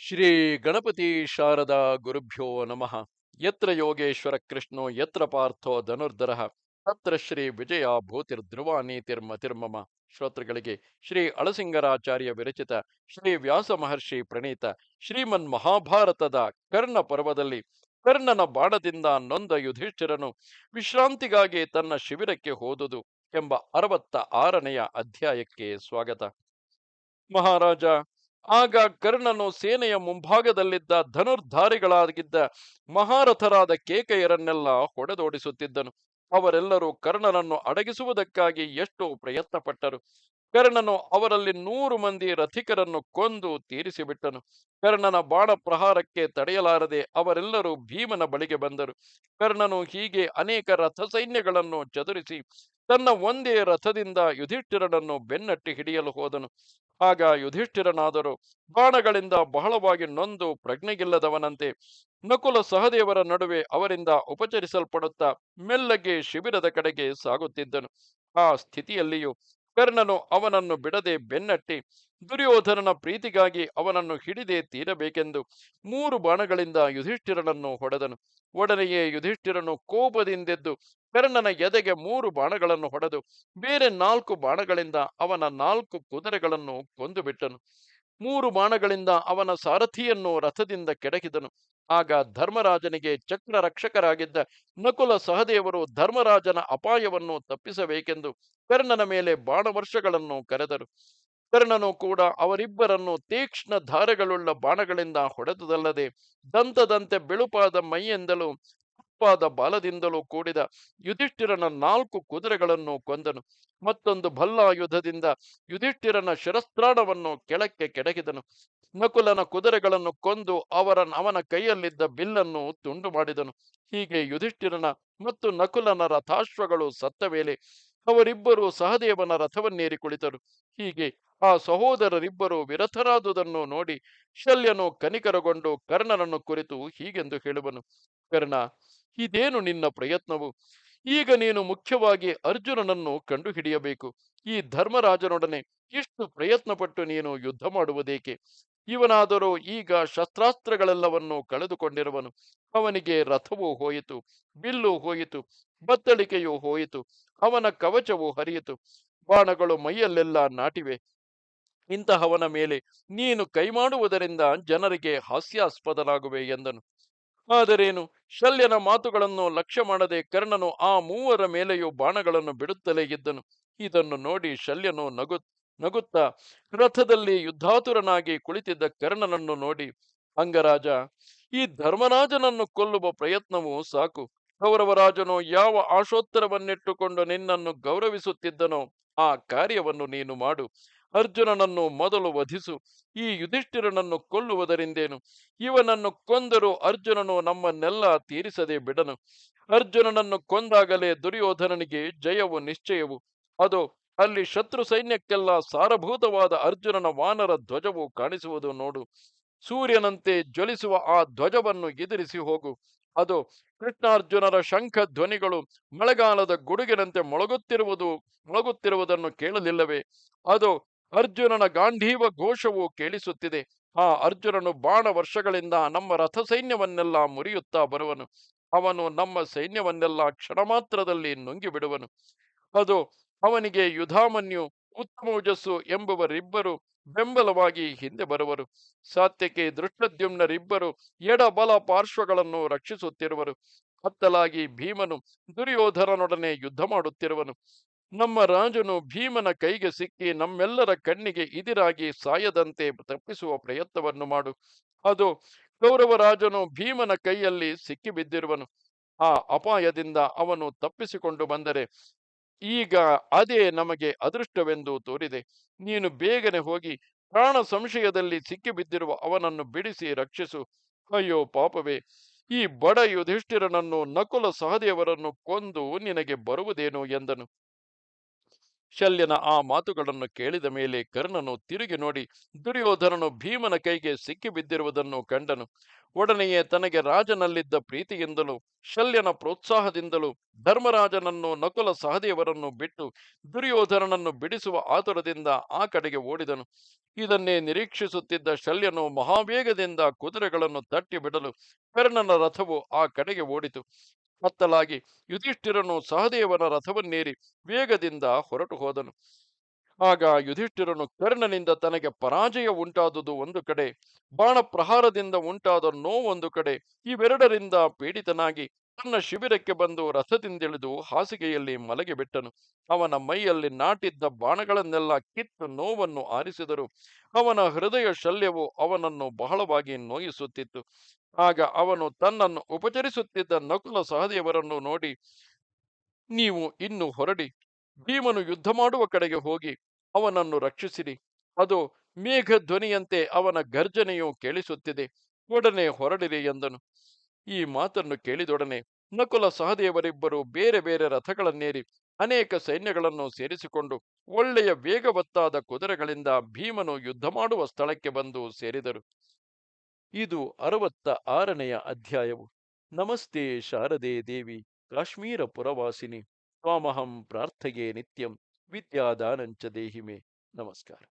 ಶ್ರೀ ಗಣಪತಿ ಶಾರದಾ ಗುರುಭ್ಯೋ ನಮಃ. ಯತ್ರ ಯೋಗೇಶ್ವರ ಕೃಷ್ಣೋ, ಯತ್ರ ಪಾರ್ಥೋ ಧನುರ್ಧರ. ತತ್ರ ಶ್ರೀ ವಿಜಯ ಭೂತಿರ್ಧ್ರುವ ನೀತಿರ್ಮತಿರ್ಮಮ ಶ್ರೋತೃಗಳಿಗೆ ಶ್ರೀ ಅಳಸಿಂಗರಾಚಾರ್ಯ ವಿರಚಿತ ಶ್ರೀ ವ್ಯಾಸ ಮಹರ್ಷಿ ಪ್ರಣೀತ ಶ್ರೀಮನ್ ಮಹಾಭಾರತದ ಕರ್ಣ ಪರ್ವದಲ್ಲಿ ಕರ್ಣನ ಬಾಣದಿಂದ ನೊಂದ ಯುಧಿಷ್ಠಿರನು ವಿಶ್ರಾಂತಿಗಾಗಿ ತನ್ನ ಶಿಬಿರಕ್ಕೆ ಹೋದುದು ಎಂಬ ಅರವತ್ತ ಆರನೆಯ ಅಧ್ಯಾಯಕ್ಕೆ ಸ್ವಾಗತ. ಮಹಾರಾಜ ಆಗ ಕರ್ಣನು ಸೇನೆಯ ಮುಂಭಾಗದಲ್ಲಿದ್ದ ಧನುರ್ಧಾರಿಗಳಾಗಿದ್ದ ಮಹಾರಥರಾದ ಕೇಕೆಯರನ್ನೆಲ್ಲ ಹೊಡೆದೋಡಿಸುತ್ತಿದ್ದನು. ಅವರೆಲ್ಲರೂ ಕರ್ಣನನ್ನು ಅಡಗಿಸುವುದಕ್ಕಾಗಿ ಎಷ್ಟು ಪ್ರಯತ್ನ ಪಟ್ಟರು ಕರ್ಣನು ಅವರಲ್ಲಿ ನೂರು ಮಂದಿ ರಥಿಕರನ್ನು ಕೊಂದು ತೀರಿಸಿಬಿಟ್ಟನು. ಕರ್ಣನ ಬಾಣ ಪ್ರಹಾರಕ್ಕೆ ತಡೆಯಲಾರದೆ ಅವರೆಲ್ಲರೂ ಭೀಮನ ಬಳಿಗೆ ಬಂದರು. ಕರ್ಣನು ಹೀಗೆ ಅನೇಕ ರಥ ಸೈನ್ಯಗಳನ್ನು ಚದುರಿಸಿ ತನ್ನ ಒಂದೇ ರಥದಿಂದ ಯುಧಿಷ್ಠಿರನನ್ನು ಬೆನ್ನಟ್ಟಿ ಹಿಡಿಯಲು ಹೋದನು. ಆಗ ಯುಧಿಷ್ಠಿರನಾದರೂ ಬಾಣಗಳಿಂದ ಬಹಳವಾಗಿ ನೊಂದು ಪ್ರಜ್ಞೆಗಿಲ್ಲದವನಂತೆ ನಕುಲ ಸಹದೇವರ ನಡುವೆ ಅವರಿಂದ ಉಪಚರಿಸಲ್ಪಡುತ್ತಾ ಮೆಲ್ಲಗೆ ಶಿಬಿರದ ಕಡೆಗೆ ಸಾಗುತ್ತಿದ್ದನು. ಆ ಸ್ಥಿತಿಯಲ್ಲಿಯೂ ಕರ್ಣನು ಅವನನ್ನು ಬಿಡದೆ ಬೆನ್ನಟ್ಟಿ, ದುರ್ಯೋಧನನ ಪ್ರೀತಿಗಾಗಿ ಅವನನ್ನು ಹಿಡಿದೇ ತೀರಬೇಕೆಂದು ಮೂರು ಬಾಣಗಳಿಂದ ಯುಧಿಷ್ಠಿರನನ್ನು ಹೊಡೆದನು. ಒಡನೆಯೇ ಯುಧಿಷ್ಠಿರನು ಕೋಪದಿಂದೆದ್ದು ಕರ್ಣನ ಎದೆಗೆ ಮೂರು ಬಾಣಗಳನ್ನು ಹೊಡೆದು ಬೇರೆ ನಾಲ್ಕು ಬಾಣಗಳಿಂದ ಅವನ ನಾಲ್ಕು ಕುದುರೆಗಳನ್ನು ಕೊಂದು ಬಿಟ್ಟನು ಮೂರು ಬಾಣಗಳಿಂದ ಅವನ ಸಾರಥಿಯನ್ನು ರಥದಿಂದ ಕೆಡಕಿದನು. ಆಗ ಧರ್ಮರಾಜನಿಗೆ ಚಕ್ರ ರಕ್ಷಕರಾಗಿದ್ದ ನಕುಲ ಸಹದೇವರು ಧರ್ಮರಾಜನ ಅಪಾಯವನ್ನು ತಪ್ಪಿಸಬೇಕೆಂದು ಕರ್ಣನ ಮೇಲೆ ಬಾಣವರ್ಷಗಳನ್ನು ಕರೆದರು. ಕರ್ಣನು ಕೂಡ ಅವರಿಬ್ಬರನ್ನು ತೀಕ್ಷ್ಣ ಧಾರೆಗಳುಳ್ಳ ಬಾಣಗಳಿಂದ ಹೊಡೆದುದಲ್ಲದೆ ದಂತದಂತೆ ಬಿಳುಪಾದ ಮೈಯಿಂದಲೂ ಉಪ್ಪಾದ ಬಲದಿಂದಲೂ ಕೂಡಿದ ಯುಧಿಷ್ಠಿರನ ನಾಲ್ಕು ಕುದುರೆಗಳನ್ನು ಕೊಂದನು. ಮತ್ತೊಂದು ಭಲ್ಲಾಯುಧದಿಂದ ಯುಧಿಷ್ಠಿರನ ಶಿರಸ್ತ್ರಾಣವನ್ನು ಕೆಳಕ್ಕೆ ಕೆಡಗಿದನು. ನಕುಲನ ಕುದುರೆಗಳನ್ನು ಕೊಂದು ಅವರ, ಅವನ ಕೈಯಲ್ಲಿದ್ದ ಬಿಲ್ಲನ್ನು ತುಂಡು ಮಾಡಿದನು. ಹೀಗೆ ಯುಧಿಷ್ಠಿರನ ಮತ್ತು ನಕುಲನ ರಥಾಶ್ವಗಳು ಸತ್ತ ವೇಳೆ ಅವರಿಬ್ಬರು ಸಹದೇವನ ರಥವನ್ನೇರಿ ಕುಳಿತರು. ಹೀಗೆ ಆ ಸಹೋದರರಿಬ್ಬರು ವಿರಥರಾದುದನ್ನು ನೋಡಿ ಶಲ್ಯನು ಕನಿಕರಗೊಂಡು ಕರ್ಣನನ್ನು ಕುರಿತು ಹೀಗೆಂದು ಹೇಳುವನು. ಕರ್ಣ ಇದೇನು ನಿನ್ನ ಪ್ರಯತ್ನವು? ಈಗ ನೀನು ಮುಖ್ಯವಾಗಿ ಅರ್ಜುನನನ್ನು ಕಂಡುಹಿಡಿಯಬೇಕು. ಈ ಧರ್ಮರಾಜನೊಡನೆ ಇಷ್ಟು ಪ್ರಯತ್ನಪಟ್ಟು ನೀನು ಯುದ್ಧ ಮಾಡುವುದೇಕೆ? ಇವನಾದರೂ ಈಗ ಶಸ್ತ್ರಾಸ್ತ್ರಗಳೆಲ್ಲವನ್ನು ಕಳೆದುಕೊಂಡಿರುವನು. ಅವನಿಗೆ ರಥವೂ ಹೋಯಿತು, ಬಿಲ್ಲು ಹೋಯಿತು, ಬತ್ತಳಿಕೆಯೂ ಹೋಯಿತು, ಅವನ ಕವಚವು ಹರಿಯಿತು. ಬಾಣಗಳು ಮೈಯಲ್ಲೆಲ್ಲ ನಾಟಿವೆ. ಇಂತಹವನ ಮೇಲೆ ನೀನು ಕೈಮಾಡುವುದರಿಂದ ಜನರಿಗೆ ಹಾಸ್ಯಾಸ್ಪದನಾಗುವೆ ಎಂದನು. ಆದರೇನು ಶಲ್ಯನ ಮಾತುಗಳನ್ನು ಲಕ್ಷ್ಯ ಮಾಡದೆ ಕರ್ಣನು ಆ ಮೂವರ ಮೇಲೆಯೂ ಬಾಣಗಳನ್ನು ಬಿಡುತ್ತಲೇ ಇದ್ದನು. ಇದನ್ನು ನೋಡಿ ಶಲ್ಯನು ನಗು, ನಗುತ್ತಾ, ರಥದಲ್ಲಿ ಯುದ್ಧಾತುರನಾಗಿ ಕುಳಿತಿದ್ದ ಕರ್ಣನನ್ನು ನೋಡಿ, ಅಂಗರಾಜ, ಈ ಧರ್ಮರಾಜನನ್ನು ಕೊಲ್ಲುವ ಪ್ರಯತ್ನವು ಸಾಕು. ಕೌರವರಾಜನು ಯಾವ ಆಶೋತ್ತರವನ್ನಿಟ್ಟುಕೊಂಡು ನಿನ್ನನ್ನು ಗೌರವಿಸುತ್ತಿದ್ದನೋ ಆ ಕಾರ್ಯವನ್ನು ನೀನು ಮಾಡು. ಅರ್ಜುನನನ್ನು ಮೊದಲು ವಧಿಸು, ಈ ಯುಧಿಷ್ಠಿರನನ್ನು ಕೊಲ್ಲುವುದರಿಂದೇನು? ಇವನನ್ನು ಕೊಂದರೂ ಅರ್ಜುನನು ನಮ್ಮನ್ನೆಲ್ಲ ತೀರಿಸದೆ ಬಿಡನು. ಅರ್ಜುನನನ್ನು ಕೊಂದಾಗಲೇ ದುರ್ಯೋಧನನಿಗೆ ಜಯವು ನಿಶ್ಚಯವು. ಅದು, ಅಲ್ಲಿ ಶತ್ರು ಸೈನ್ಯಕ್ಕೆಲ್ಲ ಸಾರಭೂತವಾದ ಅರ್ಜುನನ ವಾನರ ಧ್ವಜವು ಕಾಣಿಸುವುದು ನೋಡು. ಸೂರ್ಯನಂತೆ ಜ್ವಲಿಸುವ ಆ ಧ್ವಜವನ್ನು ಎದುರಿಸಿ ಹೋಗು. ಅದು, ಕೃಷ್ಣಾರ್ಜುನರ ಶಂಖ ಧ್ವನಿಗಳು ಮಳೆಗಾಲದ ಗುಡುಗಿನಂತೆ ಮೊಳಗುತ್ತಿರುವುದು, ಮೊಳಗುತ್ತಿರುವುದನ್ನು ಕೇಳಲಿಲ್ಲವೇ? ಅದು ಅರ್ಜುನನ ಗಾಂಧೀವ ಘೋಷವು ಕೇಳಿಸುತ್ತಿದೆ. ಆ ಅರ್ಜುನನು ಬಾಣ ವರ್ಷಗಳಿಂದ ನಮ್ಮ ರಥ ಸೈನ್ಯವನ್ನೆಲ್ಲ ಮುರಿಯುತ್ತಾ ಬರುವನು. ಅವನು ನಮ್ಮ ಸೈನ್ಯವನ್ನೆಲ್ಲ ಕ್ಷಣ ಮಾತ್ರದಲ್ಲಿ ನುಂಗಿ ಬಿಡುವನು ಅದು ಅವನಿಗೆ ಯುಧಾಮನ್ಯು ಉತ್ತಮೋಜಸ್ಸು ಎಂಬುವರಿಬ್ಬರು ಬೆಂಬಲವಾಗಿ ಹಿಂದೆ ಬರುವರು. ಸಾತ್ಯಕ್ಕೆ ದೃಷ್ಟದ್ಯುಮ್ನರಿಬ್ಬರು ಎಡಬಲ ಪಾರ್ಶ್ವಗಳನ್ನು ರಕ್ಷಿಸುತ್ತಿರುವರು. ಹತ್ತಲಾಗಿ ಭೀಮನು ದುರ್ಯೋಧರನೊಡನೆ ಯುದ್ಧ ಮಾಡುತ್ತಿರುವನು. ನಮ್ಮ ರಾಜನು ಭೀಮನ ಕೈಗೆ ಸಿಕ್ಕಿ ನಮ್ಮೆಲ್ಲರ ಕಣ್ಣಿಗೆ ಇದಿರಾಗಿ ಸಾಯದಂತೆ ತಪ್ಪಿಸುವ ಪ್ರಯತ್ನವನ್ನು ಮಾಡು. ಅದು ಕೌರವರಾಜನು ಭೀಮನ ಕೈಯಲ್ಲಿ ಸಿಕ್ಕಿಬಿದ್ದಿರುವನು ಆ ಅಪಾಯದಿಂದ ಅವನು ತಪ್ಪಿಸಿಕೊಂಡು ಬಂದರೆ ಈಗ ಅದೇ ನಮಗೆ ಅದೃಷ್ಟವೆಂದು ತೋರಿದೆ. ನೀನು ಬೇಗನೆ ಹೋಗಿ ಪ್ರಾಣ ಸಂಶಯದಲ್ಲಿ ಸಿಕ್ಕಿಬಿದ್ದಿರುವ ಅವನನ್ನು ಬಿಡಿಸಿ ರಕ್ಷಿಸು. ಅಯ್ಯೋ ಪಾಪವೇ, ಈ ಬಡ ಯುಧಿಷ್ಠಿರನನ್ನು ನಕುಲ ಸಹದೇವರನ್ನು ಕೊಂದು ನಿನಗೆ ಬರುವುದೇನು ಎಂದನು. ಶಲ್ಯನ ಆ ಮಾತುಗಳನ್ನು ಕೇಳಿದ ಮೇಲೆ ಕರ್ಣನು ತಿರುಗಿ ನೋಡಿ, ದುರ್ಯೋಧನನು ಭೀಮನ ಕೈಗೆ ಸಿಕ್ಕಿಬಿದ್ದಿರುವುದನ್ನು ಕಂಡನು. ಒಡನೆಯೇ ತನಗೆ ರಾಜನಲ್ಲಿದ್ದ ಪ್ರೀತಿಯಿಂದಲೂ, ಶಲ್ಯನ ಪ್ರೋತ್ಸಾಹದಿಂದಲೂ ಧರ್ಮರಾಜನನ್ನು ನಕುಲ ಸಹದೇವರನ್ನು ಬಿಟ್ಟು ದುರ್ಯೋಧನನನ್ನು ಬಿಡಿಸುವ ಆತುರದಿಂದ ಆ ಕಡೆಗೆ ಓಡಿದನು. ಇದನ್ನೇ ನಿರೀಕ್ಷಿಸುತ್ತಿದ್ದ ಶಲ್ಯನು ಮಹಾವೇಗದಿಂದ ಕುದುರೆಗಳನ್ನು ತಟ್ಟಿ ಬಿಡಲು ಕರ್ಣನ ರಥವು ಆ ಕಡೆಗೆ ಓಡಿತು. ಕತ್ತಲಾಗಿ ಯುಧಿಷ್ಠಿರನು ಸಹದೇವನ ರಥವನ್ನೇರಿ ವೇಗದಿಂದ ಹೊರಟು ಹೋದನು. ಆಗ ಯುಧಿಷ್ಠಿರನು ಕರ್ಣನಿಂದ ತನಗೆ ಪರಾಜಯ ಉಂಟಾದುದು ಒಂದು ಕಡೆ, ಬಾಣ ಪ್ರಹಾರದಿಂದ ಉಂಟಾದ ನೋವೊಂದು ಕಡೆ, ಇವೆರಡರಿಂದ ಪೀಡಿತನಾಗಿ ತನ್ನ ಶಿಬಿರಕ್ಕೆ ಬಂದು ರಥದಿಂದಿಳಿದು ಹಾಸಿಗೆಯಲ್ಲಿ ಮಲಗಿಬಿಟ್ಟನು ಅವನ ಮೈಯಲ್ಲಿ ನಾಟಿದ್ದ ಬಾಣಗಳನ್ನೆಲ್ಲ ಕಿತ್ತು ನೋವನ್ನು ಆರಿಸಿದರು. ಅವನ ಹೃದಯ ಶಲ್ಯವು ಅವನನ್ನು ಬಹಳವಾಗಿ ನೋಯಿಸುತ್ತಿತ್ತು. ಆಗ ಅವನು ತನ್ನನ್ನು ಉಪಚರಿಸುತ್ತಿದ್ದ ನಕುಲ ಸಹದೇವರನ್ನು ನೋಡಿ, ನೀವು ಇನ್ನು ಹೊರಡಿ. ಭೀಮನು ಯುದ್ಧ ಮಾಡುವ ಕಡೆಗೆ ಹೋಗಿ ಅವನನ್ನು ರಕ್ಷಿಸಿರಿ. ಅದು ಮೇಘ ಧ್ವನಿಯಂತೆ ಅವನ ಗರ್ಜನೆಯು ಕೇಳಿಸುತ್ತಿದೆ. ಒಡನೆ ಹೊರಡಿರಿ ಎಂದನು. ಈ ಮಾತನ್ನು ಕೇಳಿದೊಡನೆ ನಕುಲ ಸಹದೇವರಿಬ್ಬರು ಬೇರೆ ಬೇರೆ ರಥಗಳನ್ನೇರಿ ಅನೇಕ ಸೈನ್ಯಗಳನ್ನು ಸೇರಿಸಿಕೊಂಡು ಒಳ್ಳೆಯ ವೇಗವತ್ತಾದ ಕುದುರೆಗಳಿಂದ ಭೀಮನು ಯುದ್ಧ ಮಾಡುವ ಸ್ಥಳಕ್ಕೆ ಬಂದು ಸೇರಿದರು. ಇದು ಅರವತ್ತ ಆರನೆಯ ಅಧ್ಯಾಯವು. ನಮಸ್ತೆ ಶಾರದೆ ದೇವಿ, ಕಾಶ್ಮೀರ ಪುರವಾಸಿನಿ, ತ್ವಾಮಹಂ ಪ್ರಾರ್ಥಗೆ ನಿತ್ಯಂ, ವಿದ್ಯಾದಾನಂಚ ದೇಹಿಮೆ. ನಮಸ್ಕಾರ.